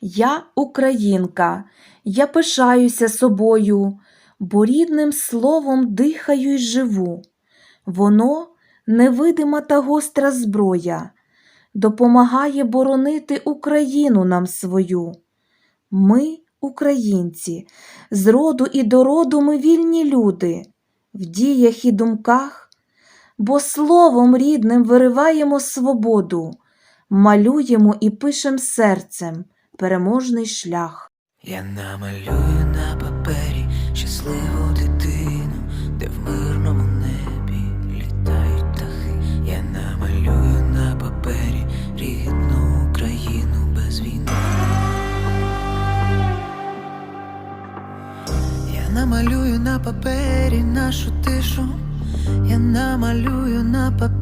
Я українка, я пишаюся собою, бо рідним словом дихаю й живу. Воно невидима та гостра зброя, допомагає боронити Україну нам свою. Ми, українці, з роду і до роду ми вільні люди, в діях і думках, бо словом рідним вириваємо свободу, малюємо і пишем серцем переможний шлях. Я намалюю на папері щасливу дитину, де в мирному небі літають птахи. Я намалюю на папері рідну Україну без війни. Я намалюю на папері нашу тишу. Я намалюю на папері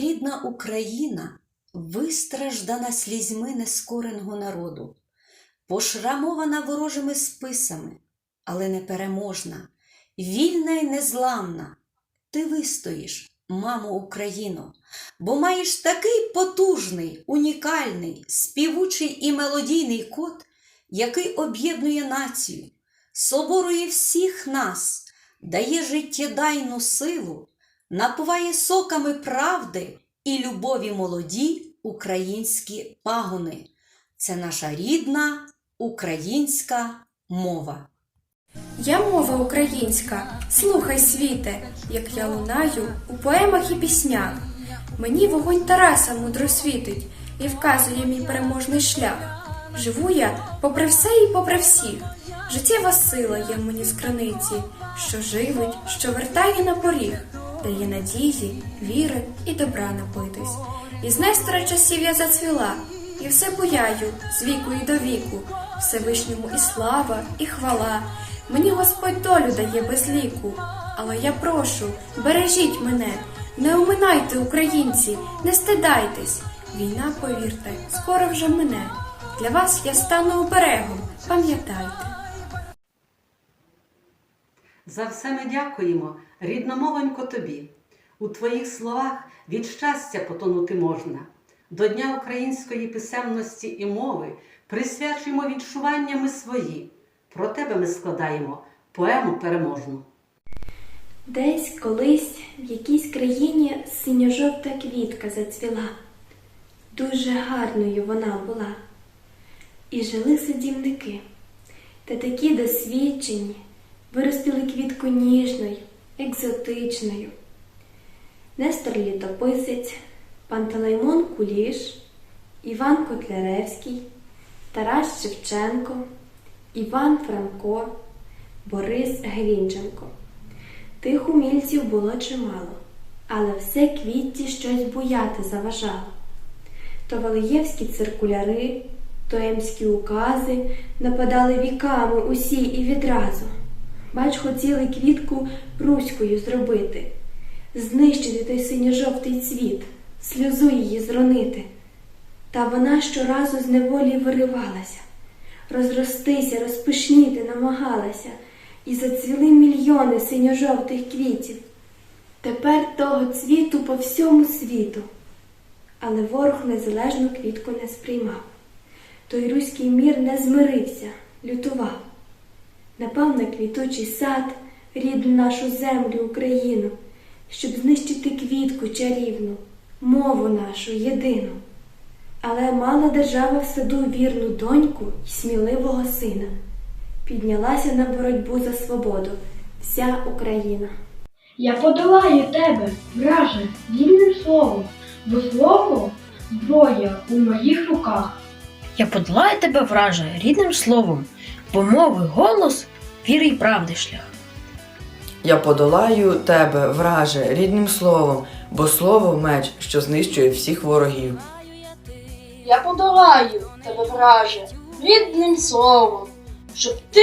Рідна Україна, вистраждана слізьми нескореного народу, пошрамована ворожими списами, але непереможна, вільна й незламна. Ти вистоїш, мамо Україно, бо маєш такий потужний, унікальний, співучий і мелодійний код, який об'єднує націю, соборує всіх нас, дає життєдайну силу, напуває соками правди і любові молоді українські пагони. Це наша рідна українська мова. Я мова українська, слухай світе, як я лунаю у поемах і піснях. Мені вогонь Тараса мудро світить і вказує мій переможний шлях. Живу я попри все і попри всіх. Життєва сила є мені з краниці, що живить, що вертає на поріг, дає надії, віри і добра напитись. І з Нестора часів я зацвіла, і все буяю з віку і до віку, Всевишньому і слава, і хвала. Мені Господь долю дає без ліку, але я прошу, бережіть мене, не оминайте, українці, не стидайтесь. Війна, повірте, скоро вже мене. Для вас я стану оберегом, пам'ятайте. За все ми дякуємо, рідномовенько тобі. У твоїх словах від щастя потонути можна. До Дня української писемності і мови присвячуємо відчуваннями свої. Про тебе ми складаємо поему переможну. Десь колись в якійсь країні синьо-жовта квітка зацвіла. Дуже гарною вона була. І жили садівники, та такі досвідчені, виростили квітку ніжною, екзотичною. Нестор Літописець, Пантелеймон Куліш, Іван Котляревський, Тарас Шевченко, Іван Франко, Борис Грінченко. Тих умільців було чимало, але все квітті щось буяти заважало. То Валиєвські циркуляри, то емські укази нападали віками усі і відразу. Бач, хотіли квітку руською зробити, знищити той синьо-жовтий цвіт, сльозу її зронити. Та вона щоразу з неволі виривалася, розростися, розпишніти намагалася, і зацвіли мільйони синьо-жовтих квітів. Тепер того цвіту по всьому світу. Але ворог незалежну квітку не сприймав. Той руський мір не змирився, лютував. Напав на квітучий сад, рідну нашу землю Україну, щоб знищити квітку чарівну, мову нашу єдину. Але мала держава в саду вірну доньку й сміливого сина. Піднялася на боротьбу за свободу вся Україна. Я подолаю тебе, враже, вільним словом, бо слово зброя у моїх руках. Я подолаю тебе, враже, рідним словом, бо мови голос, віри й правди шлях. Я подолаю тебе, враже, рідним словом, бо слово меч, що знищує всіх ворогів. Я подолаю тебе, враже, рідним словом, щоб ти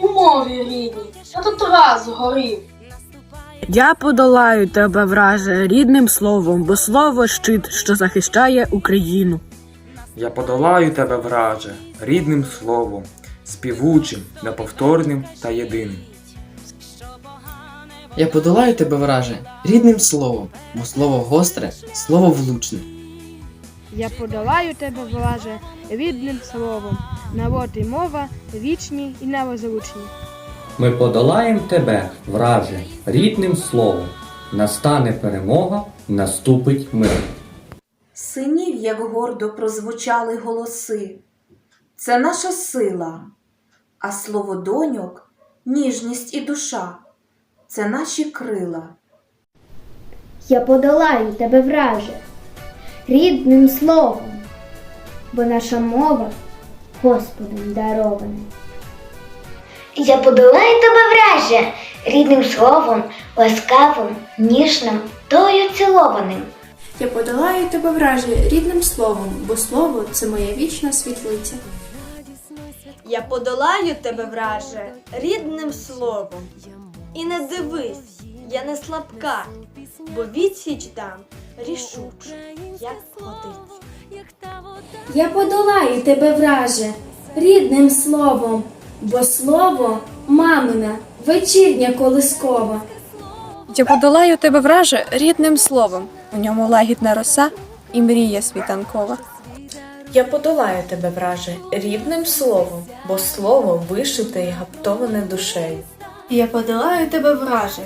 у мові рідній на тот раз горів. Я подолаю тебе, враже, рідним словом, бо слово щит, що захищає Україну. Я подолаю тебе, враже, рідним словом, співучим, неповторним та єдиним. Я подолаю тебе, враже, рідним словом, бо слово гостре, слово влучне. Я подолаю тебе, враже, рідним словом, народ і мова вічні і нерозлучні. Ми подолаєм тебе, враже, рідним словом. Настане перемога, наступить мир. Синів, як гордо прозвучали голоси. Це наша сила, а слово доньок ніжність і душа. Це наші крила. Я подолаю тебе, враже, рідним словом, бо наша мова Господом дарована. Я подолаю тебе, враже, рідним словом, ласкавим, ніжним, тою цілованим. Я подолаю тебе враже рідним словом, бо слово це моя вічна світлиця. Я подолаю тебе, враже, рідним словом. І не дивись, я не слабка, бо відсіч дам рішуче, як годиться. Я подолаю тебе враже рідним словом, бо слово мамина, вечірня колискова. Я подолаю тебе, враже, рідним словом. У ньому лагідна роса і мрія світанкова. Я подолаю тебе, враже, рідним словом, бо слово вишите і гаптоване душею. Я подолаю тебе враже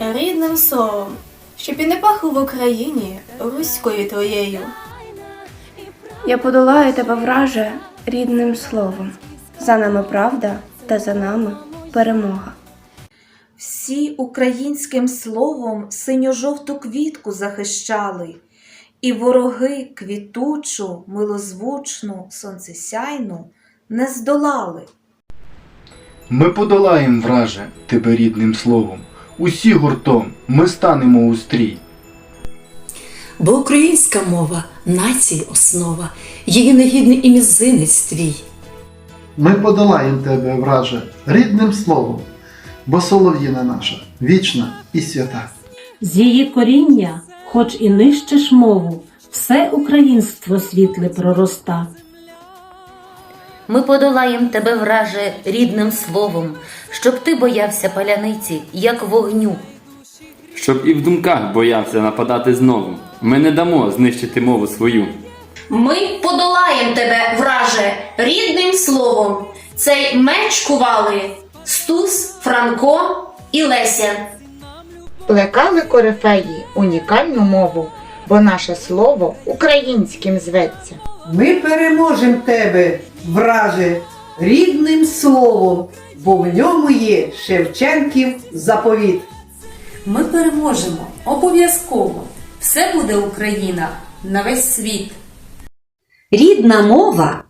рідним словом, щоб і не пахло в Україні руською твоєю. Я подолаю тебе, враже, рідним словом. За нами правда та за нами перемога. Всі українським словом синьо-жовту квітку захищали, і вороги квітучу, милозвучну, сонцесяйну не здолали. Ми подолаєм, враже, тебе рідним словом. Усі гуртом ми станемо у стрій. Бо українська мова нації основа, її негідний і мізинець твій. Ми подолаєм тебе, враже, рідним словом, бо солов'їна наша вічна і свята. З її коріння, хоч і нищиш мову, все українство світле пророста. Ми подолаєм тебе, враже, рідним словом, щоб ти боявся паляниці, як вогню. Щоб і в думках боявся нападати знову. Ми не дамо знищити мову свою. Ми подолаєм тебе, враже, рідним словом. Цей меч кували Стус, Франко і Леся. Плекали корифеї унікальну мову, бо наше слово українським зветься. Ми переможемо тебе, враже, рідним словом, бо в ньому є Шевченків заповіт. Ми переможемо обов'язково. Все буде Україна на весь світ. Рідна мова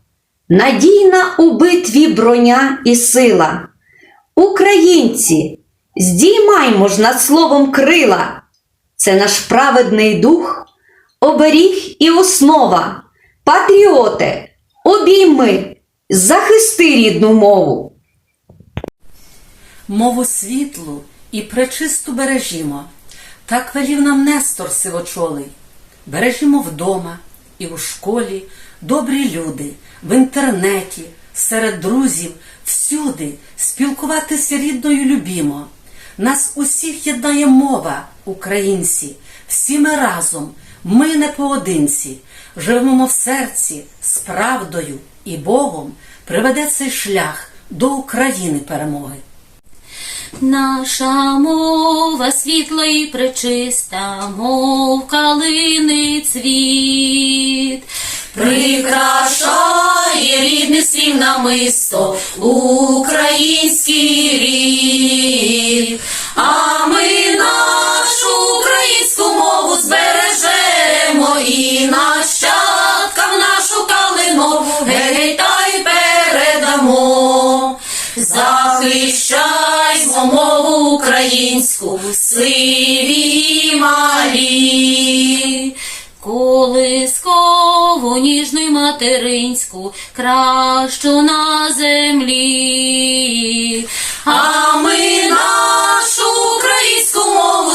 надійна у битві броня і сила. Українці, здіймаймо ж над словом крила. Це наш праведний дух, оберіг і основа. Патріоти, обійми, захисти рідну мову. Мову світлу і пречисту бережімо. Так велів нам Нестор сивочолий. Бережімо вдома і у школі добрі люди, в інтернеті, серед друзів, всюди спілкуватися рідною любімо. Нас усіх єднає мова, українці, всі ми разом, ми не поодинці, живемо в серці з правдою і Богом приведе цей шлях до України перемоги. Наша мова світла і пречиста, мов калини цвіт. Прикрашає рідних слів намисто український захищаймо мову українську, сиві малі, колискову ніжну й материнську, кращу на землі, а ми нашу українську мову.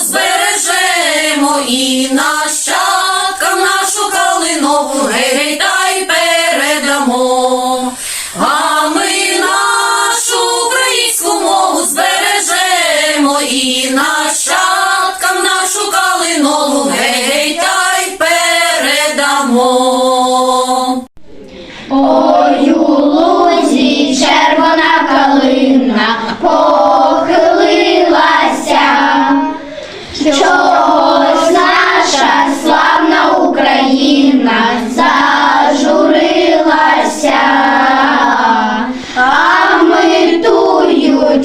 Ой, червона калина похилилася, чогось наша славна Україна зажурилася, а ми тую.